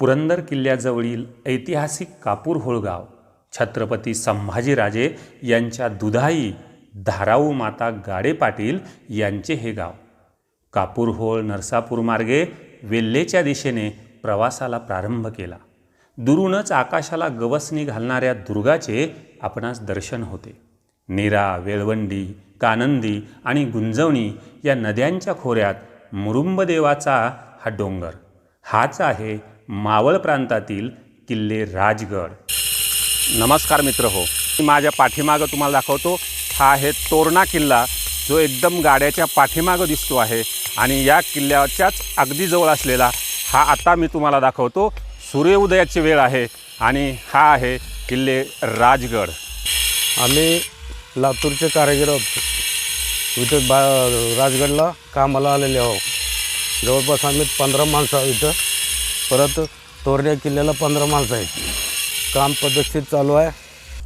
पुरंदर किल्ल्याजवळील ऐतिहासिक कापूर होळगाव छत्रपती संभाजीराजे यांच्या दुधाई धाराऊ माता गाडे पाटील यांचे हे गाव. कापूरहोळ नरसापूर मार्गे वेल्हेच्या दिशेने प्रवासाला प्रारंभ केला. दुरूनच आकाशाला गवसणी घालणाऱ्या दुर्गाचे आपणास दर्शन होते. नीरा वेळवंडी कानंदी आणि गुंजवणी या नद्यांच्या खोऱ्यात मुरुंबदेवाचा हा डोंगर. हाच आहे मावळ प्रांतातील किल्ले राजगड. नमस्कार मित्र हो मी माझ्या पाठीमागं तुम्हाला दाखवतो हा आहे तोरणा किल्ला जो एकदम गाड्याच्या पाठीमागं दिसतो आहे आणि या किल्ल्याच्याच अगदी जवळ असलेला हा आता मी तुम्हाला दाखवतो सूर्योदयाची वेळ आहे आणि हा आहे किल्ले राजगड. आम्ही लातूरचे कारागीर आहोत. इथं बा राजगडला कामाला आलेले आहोत. जवळपास आम्ही पंधरा माणसं आहोत इथं. परत तोरण्या किल्ल्याला पंधरा माणसं आहेत. काम पद्धतशीर चालू आहे.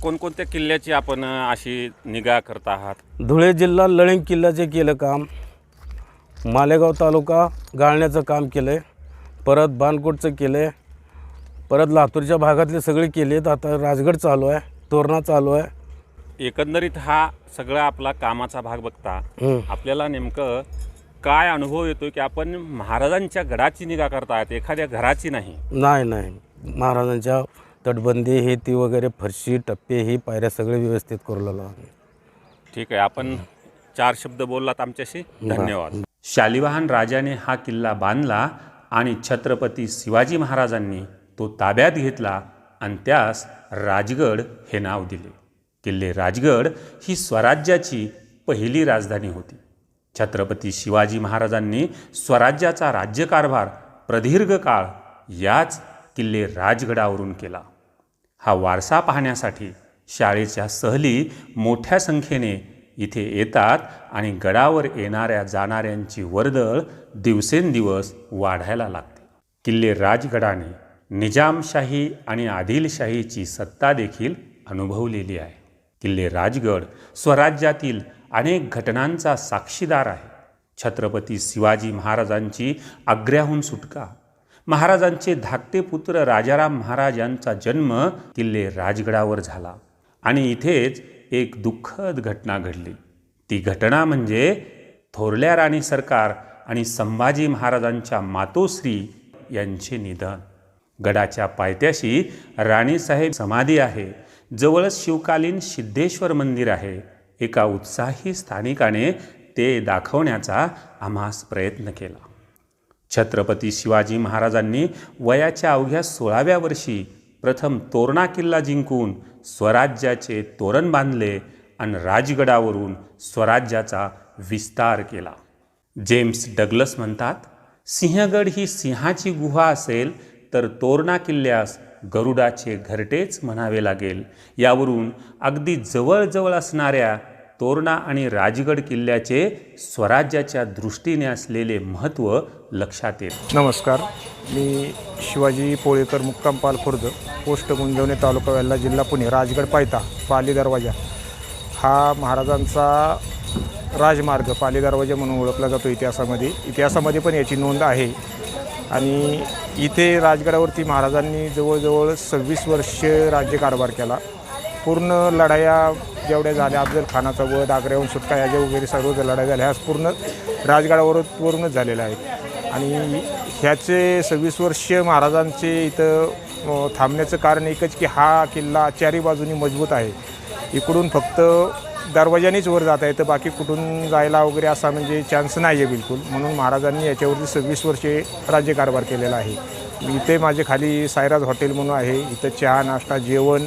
कोणकोणत्या किल्ल्याची आपण अशी निगा करत आहात? धुळे जिल्हा लळिंग किल्ल्याचे केलं काम. मालेगाव तालुका गाळण्याचं काम केलं आहे परत बानकोटचं केलं आहे परत लातूरच्या भागातले सगळे केले आहेत आता राजगड चालू आहे. तोरणा चालू आहे. एकंदरीत हा सगळा आपला कामाचा भाग बघता. आपल्याला नेमकं काय अनुभव येतो की आपण महाराजांच्या गडाची निगा करतायत एखाद्या घराची नाही? नाही नाही. महाराजांच्या तटबंदी हे ती वगैरे फरशी टप्पे ही पायऱ्या सगळे व्यवस्थित करू आम्ही. ठीक आहे आपण चार शब्द बोललात आमच्याशी. धन्यवाद. शालिवाहन राजाने हा किल्ला बांधला आणि छत्रपती शिवाजी महाराजांनी तो ताब्यात घेतला आणि त्यास राजगड हे नाव दिले. किल्ले राजगड ही स्वराज्याची पहिली राजधानी होती. छत्रपती शिवाजी महाराजांनी स्वराज्याचा राज्यकारभार प्रदीर्घ काळ याच किल्ले राजगडावरून केला. हा वारसा पाहण्यासाठी शाळेच्या सहली मोठ्या संख्येने इथे येतात आणि गडावर येणाऱ्या जाणाऱ्यांची वर्दळ दिवसेंदिवस वाढायला लागते. किल्ले राजगडाने निजामशाही आणि आदिलशाहीची सत्ता देखील अनुभवलेली आहे. किल्ले राजगड स्वराज्यातील अनेक घटनांचा साक्षीदार आहे. छत्रपती शिवाजी महाराजांची आग्र्याहून सुटका. महाराजांचे धाकटे पुत्र राजाराम महाराज यांचा जन्म किल्ले राजगडावर झाला आणि इथेच एक दुःखद घटना घडली. ती घटना म्हणजे थोरल्या राणी सरकार आणि संभाजी महाराजांच्या मातोश्री यांचे निधन. गडाच्या पायथ्याशी राणीसाहेब समाधी आहे. जवळच शिवकालीन सिद्धेश्वर मंदिर आहे. एका उत्साही स्थानिकाने ते दाखवण्याचा आम्हास प्रयत्न केला. छत्रपती शिवाजी महाराजांनी वयाच्या अवघ्या सोळाव्या वर्षी प्रथम तोरणा किल्ला जिंकून स्वराज्याचे तोरण बांधले आणि राजगडावरून स्वराज्याचा विस्तार केला. जेम्स डगलस म्हणतात सिंहगड ही सिंहाची गुहा असेल तर तोरणा किल्ल्यास गरुडाचे घरटेच म्हणावे लागेल. यावरून अगदी जवळजवळ असणाऱ्या तोरणा आणि राजगड किल्ल्याचे स्वराज्याच्या दृष्टीने असलेले महत्त्व लक्षात येते. नमस्कार. मी शिवाजी पोळेकर मुक्काम पाल खुर्द पोस्ट गुंजवणे तालुका वेल्ला जिल्हा पुणे राजगड पायथा पाली दरवाजा. हा महाराजांचा राजमार्ग पाली दरवाजा म्हणून ओळखला जातो इतिहासामध्ये. इतिहासामध्ये पण याची नोंद आहे. आणि इथे राजगडावरती महाराजांनी जवळजवळ सव्वीस वर्ष राज्यकारभार केला. पूर्ण लढाया जेवढ्या झाल्या अफजल खानाचा वध आग्र्याहून सुटका या वगैरे सर्व ज्या लढाया झाल्या ह्याच पूर्ण राजगडावरवरूनच झालेल्या आहेत आणि ह्याचे सव्वीस वर्ष महाराजांचे इथं थांबण्याचं कारण एकच की हा किल्ला चारी बाजूनी मजबूत आहे. इकडून फक्त दरवाजानेच वर जाता येतं बाकी कुठून जायला वगैरे असा म्हणजे चान्स नाही आहे बिलकुल. म्हणून महाराजांनी याच्यावरती सव्वीस वर्षे राज्यकारभार केलेला आहे. इथे माझे खाली सायराज हॉटेल म्हणून आहे इथं चहा नाश्ता जेवण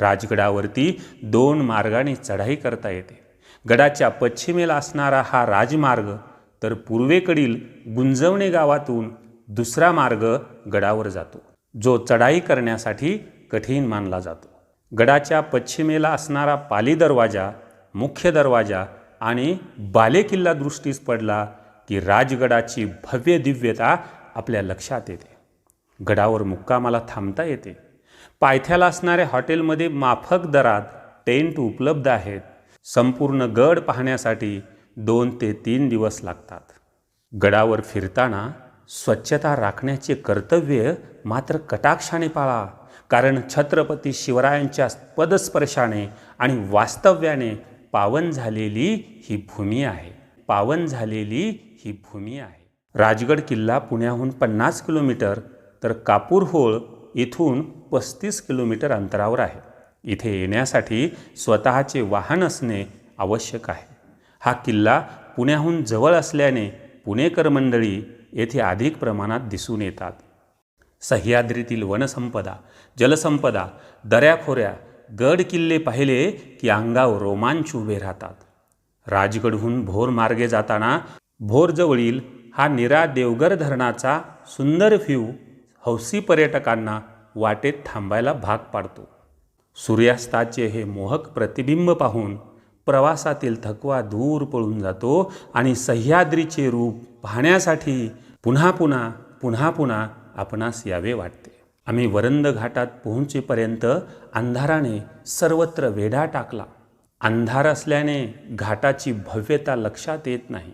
राजगडावरती दोन मार्गाने चढाई करता येते. गडाच्या पश्चिमेला असणारा हा राजमार्ग तर पूर्वेकडील गुंजवणे गावातून दुसरा मार्ग गडावर जातो जो चढाई करण्यासाठी कठीण मानला जातो. गडाच्या पश्चिमेला असणारा पाली दरवाजा मुख्य दरवाजा आणि बालेकिल्ला दृष्टीस पडला की राजगडाची भव्य दिव्यता आपल्या लक्षात येते. गडावर मुक्कामाला थांबता येते. पायथ्याला असणाऱ्या हॉटेलमध्ये माफक दरात टेंट उपलब्ध आहेत. संपूर्ण गड पाहण्यासाठी दोन ते तीन दिवस लागतात. गडावर फिरताना स्वच्छता राखण्याचे कर्तव्य मात्र कटाक्षाने पाळा कारण छत्रपती शिवरायांच्या पदस्पर्शाने आणि वास्तव्याने पावन झालेली ही भूमी आहे. पावन झालेली ही भूमी आहे. राजगड किल्ला पुण्याहून पन्नास किलोमीटर तर कापूरहोळ इथून पस्तीस किलोमीटर अंतरावर आहे. इथे येण्यासाठी स्वतःचे वाहन असणे आवश्यक आहे. हा किल्ला पुण्याहून जवळ असल्याने पुणेकर मंडळी येथे अधिक प्रमाणात दिसून येतात. सह्याद्रीतील वनसंपदा जलसंपदा दऱ्याखोऱ्या गड किल्ले पाहिले की अंगावर रोमांच उभे राहतात. राजगडहून भोर मार्गे जाताना भोरजवळील हा निरा देवगर धरणाचा सुंदर व्ह्यू हौसी पर्यटकांना वाटेत थांबायला भाग पाडतो. सूर्यास्ताचे हे मोहक प्रतिबिंब पाहून प्रवासातील थकवा दूर पळून जातो आणि सह्याद्रीचे रूप पाहण्यासाठी पुन्हा पुन्हा पुन्हा पुन्हा आपणास यावे वाटते. आम्ही वरंद घाटात पोहोचेपर्यंत अंधाराने सर्वत्र वेढा टाकला. अंधार असल्याने घाटाची भव्यता लक्षात येत नाही.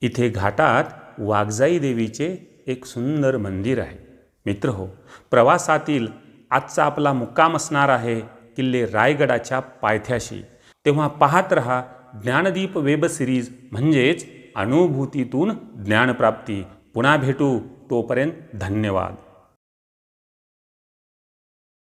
इथे घाटात वाघजाई देवीचे एक सुंदर मंदिर आहे. मित्र हो प्रवासातील आजचा आपला मुक्काम असणार आहे किल्ले रायगडाच्या पायथ्याशी. तेव्हा पाहत रहा ज्ञानदीप वेब सिरीज म्हणजेच अनुभूतीतून ज्ञानप्राप्ती. पुन्हा भेटू तोपर्यंत धन्यवाद.